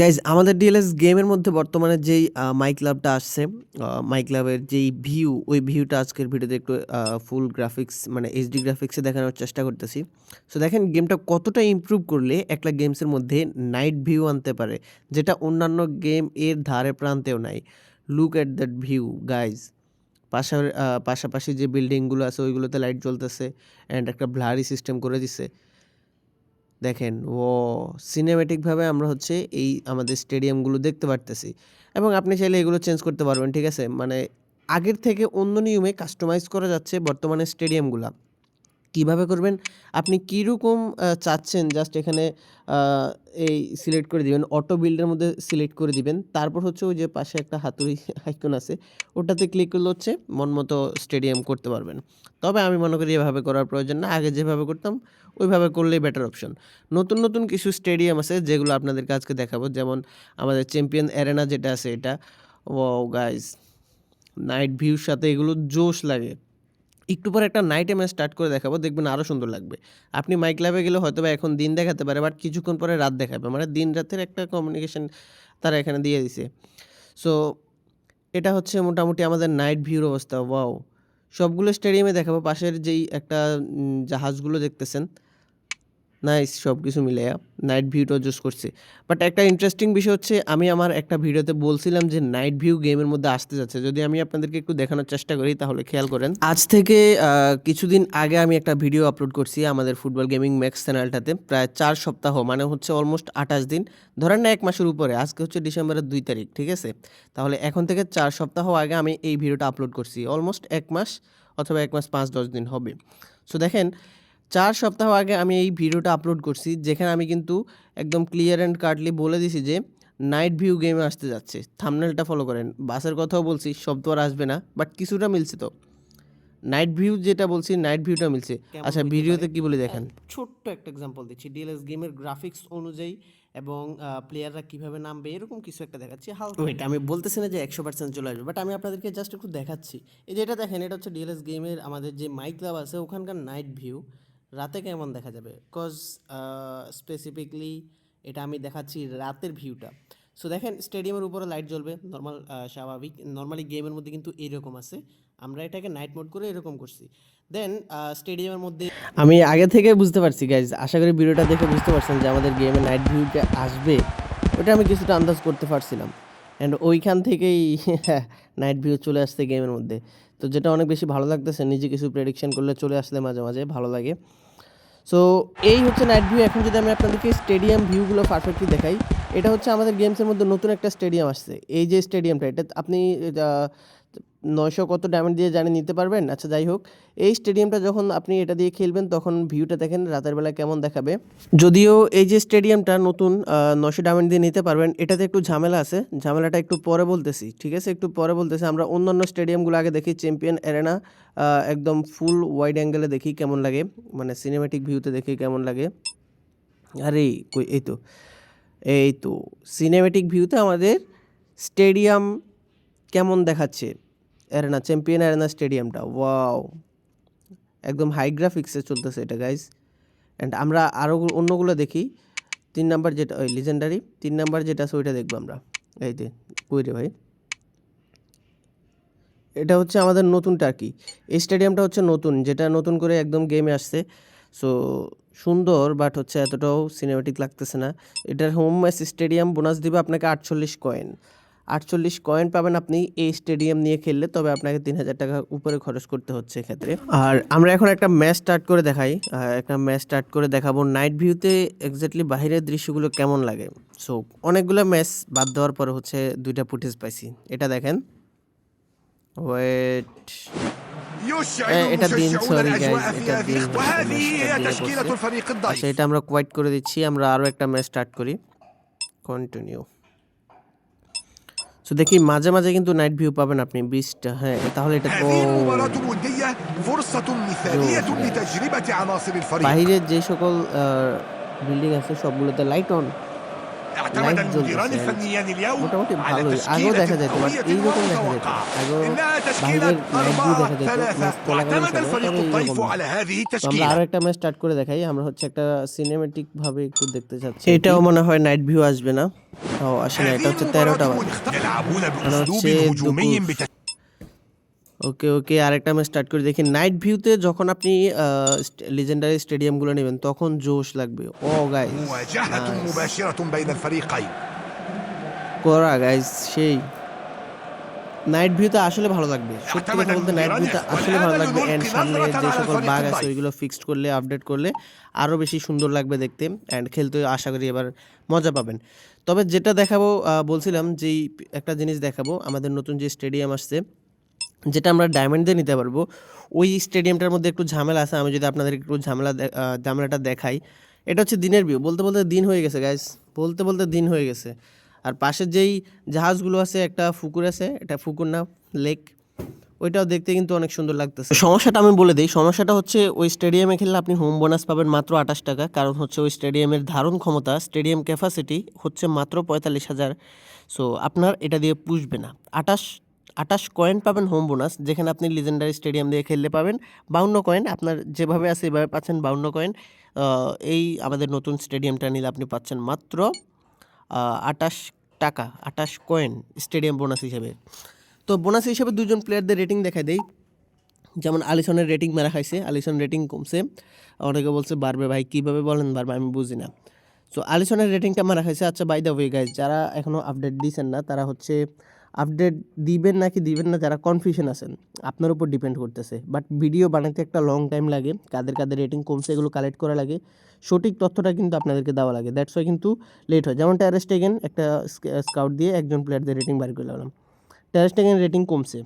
Guys আমাদের DLS গেমের মধ্যে বর্তমানে যেই মাই ক্লাবটা আসছে মাই ক্লাবের যেই ভিউ ওই ভিউটা আজকের ভিডিওতে একটু ফুল গ্রাফিক্স মানে এইচডি গ্রাফিক্সে দেখানোর চেষ্টা করতেছি। সো দেখেন গেমটা কতটা ইমপ্রুভ করলে একটা গেমসের মধ্যে নাইট ভিউ আনতে পারে, যেটা অন্যান্য গেম এর ধারে প্রান্তেও নাই। Look at that view guys পাশা পাশাপাশি যে বিল্ডিংগুলো আছে, ওইগুলোতে লাইট জ্বলতেছে অ্যান্ড একটা ব্লারি সিস্টেম করে দিছে। দেখেন, ও সিনেমেটিকভাবে আমরা হচ্ছে এই আমাদের স্টেডিয়ামগুলো দেখতে পারতেছি। এবং আপনি চাইলে এগুলো চেঞ্জ করতে পারবেন, ঠিক আছে? মানে আগের থেকে অন্য নিয়মে কাস্টমাইজ করা যাচ্ছে বর্তমানে স্টেডিয়ামগুলা কীভাবে করবেন? আপনি কীরকম চাচ্ছেন? জাস্ট এখানে এই সিলেক্ট করে দিবেন। অটো বিল্ডের মধ্যে সিলেক্ট করে দিবেন। তারপর হচ্ছে ওই যে পাশে একটা হাতুড়ি আইকন আছে, ওটাতে ক্লিক করলে হচ্ছে মন মতো স্টেডিয়াম করতে পারবেন। তবে আমি মনে করি এভাবে করার প্রয়োজন না। আগে যেভাবে করতাম, ওইভাবে করলেই বেটার অপশন নতুন নতুন কিছু স্টেডিয়াম আছে, যেগুলো আপনাদেরকে আজকে দেখাবো। যেমন আমাদের চ্যাম্পিয়ন অ্যারেনা যেটা আছে এটা ও গাইজ নাইট ভিউর সাথে এগুলো জোশ লাগে। একটু পরে একটা নাইটে ম্যাচ স্টার্ট করে দেখাবো, দেখবেন আরও সুন্দর লাগবে। আপনি মাইক ল্যাবে গেলে হয়তো বা এখন দিন দেখাতে পারে বাট কিছুক্ষণ পরে রাত দেখাবে। মানে দিন রাতের একটা কমিউনিকেশন তারা এখানে দিয়ে দিছে। সো এটা হচ্ছে মোটামুটি আমাদের নাইট ভিউর অবস্থা ওয়াও সবগুলো স্টেডিয়ামে দেখাবো। পাশের যেই একটা জাহাজগুলো দেখতেছেন নাইস সব কিছু মিলে নাইট ভিউটাও জুস করছে। বাট একটা ইন্টারেস্টিং বিষয় হচ্ছে, আমি আমার একটা ভিডিওতে বলছিলাম যে নাইট ভিউ গেমের মধ্যে আসতে যাচ্ছে। যদি আমি আপনাদেরকে একটু দেখানোর চেষ্টা করি, তাহলে খেয়াল করেন। আজ থেকে কিছুদিন আগে আমি একটা ভিডিও আপলোড করছি আমাদের ফুটবল গেমিং ম্যাক্স চ্যানেলটাতে প্রায় চার সপ্তাহ মানে হচ্ছে অলমোস্ট আঠাশ দিন। ধরেন না এক মাসের উপরে, আজকে হচ্ছে ডিসেম্বরের দুই তারিখ, ঠিক আছে? তাহলে এখন থেকে চার সপ্তাহ আগে আমি এই ভিডিওটা আপলোড করছি। অলমোস্ট এক মাস অথবা এক মাস পাঁচ দশ দিন হবে। সো দেখেন চার সপ্তাহ আগে আমি এই ভিডিওটা আপলোড করছি যেখানে আমি কিন্তু একদম ক্লিয়ার অ্যান্ড কার্ডলি বলে দিছি যে নাইট ভিউ গেমে আসতে যাচ্ছে। থামনেলটা ফলো করেন। বাসের কথাও বলছি শব্দ আর আসবে না বাট কিছুটা মিলছে তো। নাইট ভিউ যেটা বলছি নাইট ভিউটা মিলছে। আচ্ছা ভিডিওতে কি বলে দেখেন? ছোট্ট একটা এক্সাম্পল দিচ্ছি। ডিএলএস গেমের গ্রাফিক্স অনুযায়ী এবং প্লেয়াররা কীভাবে নামবে এরকম কিছু একটা দেখাচ্ছি। হালকা ওয়েট আমি বলতেছি না যে একশো পার্সেন্ট চলে আসবে বাট আমি আপনাদেরকে জাস্ট একটু দেখাচ্ছি। এই যে এটা দেখেন এটা হচ্ছে ডিএলএস গেমের আমাদের যে মাইক ক্লাব আছে ওখানকার নাইট ভিউ রাতে কেমন দেখা যাবে? বিকজ স্পেসিফিকলি এটা আমি দেখাচ্ছি রাতের ভিউটা সো দেখেন স্টেডিয়ামের উপরে লাইট জ্বলবে নর্মাল স্বাভাবিক নর্মালি গেমের মধ্যে কিন্তু এইরকম আছে। আমরা এটাকে নাইট মোড করে এরকম করছি। দেন স্টেডিয়ামের মধ্যে আমি আগে থেকে বুঝতে পারছি গাইজ আশা করি ভিডিওটা দেখে বুঝতে পারছেন যে আমাদের গেমে নাইট ভিউটা আসবে। ওটা আমি কিছুটা আন্দাজ করতে পারছিলাম। অ্যান্ড ওইখান থেকেই নাইট ভিউ চলে আসছে গেমের মধ্যে। তো যেটা অনেক বেশি ভালো লাগতেছে, নিজে কিছু প্রেডিকশন করলে চলে আসলে মাঝে মাঝে ভালো লাগে। সো এই হচ্ছে নাইট ভিউ এখন যদি আমি আপনাদেরকে স্টেডিয়াম ভিউগুলো পারফেক্টলি দেখাই, এটা হচ্ছে আমাদের গেমসের মধ্যে নতুন একটা স্টেডিয়াম আসছে। এই যে স্টেডিয়ামটা এটা আপনি নয়শো কত ডায়মন্ড দিয়ে জানি নিতে পারবেন? আচ্ছা যাই হোক, এই স্টেডিয়ামটা যখন আপনি এটা দিয়ে খেলবেন, তখন ভিউটা দেখেন, রাতের বেলা কেমন দেখাবে। যদিও এই যে স্টেডিয়ামটা নতুন নশো ডায়মন্ড দিয়ে নিতে পারবেন, এটাতে একটু ঝামেলা আছে। ঝামেলাটা একটু পরে বলতেছি, ঠিক আছে? একটু পরে বলতেছি, আমরা অন্যান্য স্টেডিয়ামগুলো আগে দেখি চ্যাম্পিয়ন অ্যারেনা একদম ফুল ওয়াইড অ্যাঙ্গেলে দেখি কেমন লাগে মানে সিনেমেটিক ভিউতে দেখি কেমন লাগে। আরে, কই, এই তো এই তো সিনেমেটিক ভিউতে আমাদের স্টেডিয়াম কেমন দেখাচ্ছে? অ্যারেনা চ্যাম্পিয়ন অ্যারেনা স্টেডিয়ামটা ওয়াও একদম হাই গ্রাফিক্সে চলতেছে এটা গাইজ অ্যান্ড আমরা আরও অন্যগুলো দেখি। তিন নাম্বার যেটা, ওই লিজেন্ডারি তিন নাম্বার যেটা আছে ওইটা দেখব আমরা। এই যে রে ভাই? এটা হচ্ছে আমাদের নতুন টার্কি এই স্টেডিয়ামটা হচ্ছে নতুন, যেটা নতুন করে একদম গেমে আসছে। সো সুন্দর বাট হচ্ছে এতটাও সিনেমেটিক লাগতেছে না। এটার হোম ম্যাচ স্টেডিয়াম বোনাস দিবে আপনাকে আটচল্লিশ কয়েন আটচল্লিশ কয়েন পাবেন আপনি এই স্টেডিয়াম নিয়ে খেললে তবে আপনাকে তিন হাজার টাকা উপরে খরচ করতে হচ্ছে এক্ষেত্রে। আর আমরা এখন একটা ম্যাচ স্টার্ট করে দেখাই। একটা ম্যাচ স্টার্ট করে দেখাবো নাইট ভিউতে এক্স্যাক্টলি বাহিরের দৃশ্যগুলো কেমন লাগে। সো অনেকগুলো ম্যাচ বাদ দেওয়ার পরে হচ্ছে দুইটা ফুটেজ পাইছি। এটা দেখেন। ওয়েট এটা দিন সরি এটা দিন আচ্ছা, এটা আমরা কোয়াইট করে দিচ্ছি। আমরা আরও একটা ম্যাচ স্টার্ট করি। কন্টিনিউ সো দেখি মাঝে মাঝে কিন্তু নাইট ভিউ পাবেন আপনি বিশটা হ্যাঁ তাহলে এটা বাইরের যে সকল বিল্ডিং আছে সবগুলোতে লাইট অন اعتمد لايف المديران جولز يعني. الفنيان اليوم মোটামুটি على ভালোই আগেও تشكيلة দেখা যেত বাট قوية এইরকম দেখা যেত ومتوقعة আগেও إنها বাইরের تشكيلة নাইট ভিউ দেখা أربعة যেত ثلاثة ম্যাচ চলাকালীন واعتمد সময়ে الفريق তবে الضيف এইরকম না। على هذه তো আমরা التشكيلة আরো একটা ম্যাচ স্টার্ট করে দেখাই আমরা হচ্ছে একটা সিনেমেটিক ভাবে একটু দেখতে চাচ্ছি এটাও মনে হয় নাইট ভিউ আসবে না ও আসলে এটা هذه হচ্ছে তেরোটা المباراة বাজে مختلفة. ওকে ওকে আরেকটা আমি স্টার্ট করে দেখি। নাইট ভিউতে যখন আপনি লিজেন্ডারি স্টেডিয়ামগুলো নেবেন, তখন জোশ লাগবে। ও গাইস করা গাইস সেই। নাইট ভিউতে আসলে ভালো লাগবে। সত্যি কথা বলতে নাইট ভিউতে আসলে ভালো লাগবে। অ্যান্ড সামনে যে সকল বাঘ আছে, ওইগুলো ফিক্সড করলে আপডেট করলে আরও বেশি সুন্দর লাগবে দেখতে। অ্যান্ড খেলতে আশা করি এবার মজা পাবেন। তবে যেটা দেখাবো বলছিলাম যেই একটা জিনিস দেখাবো। আমাদের নতুন যে স্টেডিয়াম আসছে যেটা আমরা ডায়মন্ড দিয়ে নিতে পারব। ওই স্টেডিয়ামটার মধ্যে একটু ঝামেলা আছে, আমি যদি আপনাদের একটু ঝামেলা ঝামেলাটা দেখাই। এটা হচ্ছে দিনের ভিউ বলতে বলতে দিন হয়ে গেছে গাইস বলতে বলতে দিন হয়ে গেছে। আর পাশের যেই জাহাজগুলো আছে, একটা ফুকুর আছে, এটা ফুকুর না লেক ওইটাও দেখতে কিন্তু অনেক সুন্দর লাগতেছে। সমস্যাটা আমি বলে দিই, সমস্যাটা হচ্ছে ওই স্টেডিয়ামে খেললে আপনি হোম বোনাস পাবেন মাত্র আঠাশ টাকা। কারণ হচ্ছে ওই স্টেডিয়ামের ধারণ ক্ষমতা স্টেডিয়াম ক্যাপাসিটি হচ্ছে মাত্র পঁয়তাল্লিশ হাজার। সো আপনার এটা দিয়ে পুষবে না। আঠাশ আঠাশ কয়েন পাবেন হোম বোনাস যেখানে আপনি লিজেন্ডারি স্টেডিয়াম দিয়ে খেললে পাবেন। বাউন্ন কয়েন আপনার যেভাবে আছে এভাবে পাচ্ছেন বাউন্ন কয়েন এই আমাদের নতুন স্টেডিয়ামটা নিলে আপনি পাচ্ছেন মাত্র আটাশ টাকা, আটাশ কয়েন স্টেডিয়াম বোনাস হিসেবে। তো বোনাস হিসেবে দুজন প্লেয়ারদের রেটিং দেখাই দেই। যেমন আলিসনের রেটিং মেরা খাইছে, আলিসন রেটিং কমছে। অনেকে বলছে বাড়বে ভাই, কীভাবে বলেন বাড়বে আমি বুঝি না। সো আলিসনের রেটিংটা মারা খাইছে। আচ্ছা বাই দ্য ওয়ে গাইজ যারা এখনও আপডেট দিয়েছেন না, তারা হচ্ছে আপডেট দিবেন নাকি দিবেন না, যারা কনফিউশন আছেন, আপনার উপর ডিপেন্ড করতেছে। বাট ভিডিও বানাতে একটা লং টাইম লাগে, কাদের কাদের রেটিং কমছে এগুলো কালেক্ট করা লাগে। সঠিক তথ্যটা কিন্তু আপনাদেরকে দেওয়া লাগে দ্যাটস ওয়াই কিন্তু লেট হয়। যেমন টেরেস্টেগেন একটা স্কাউট দিয়ে একজন প্লেয়ারদের রেটিং বার করে লাগলাম টেরেস্টেগেন রেটিং কমছে।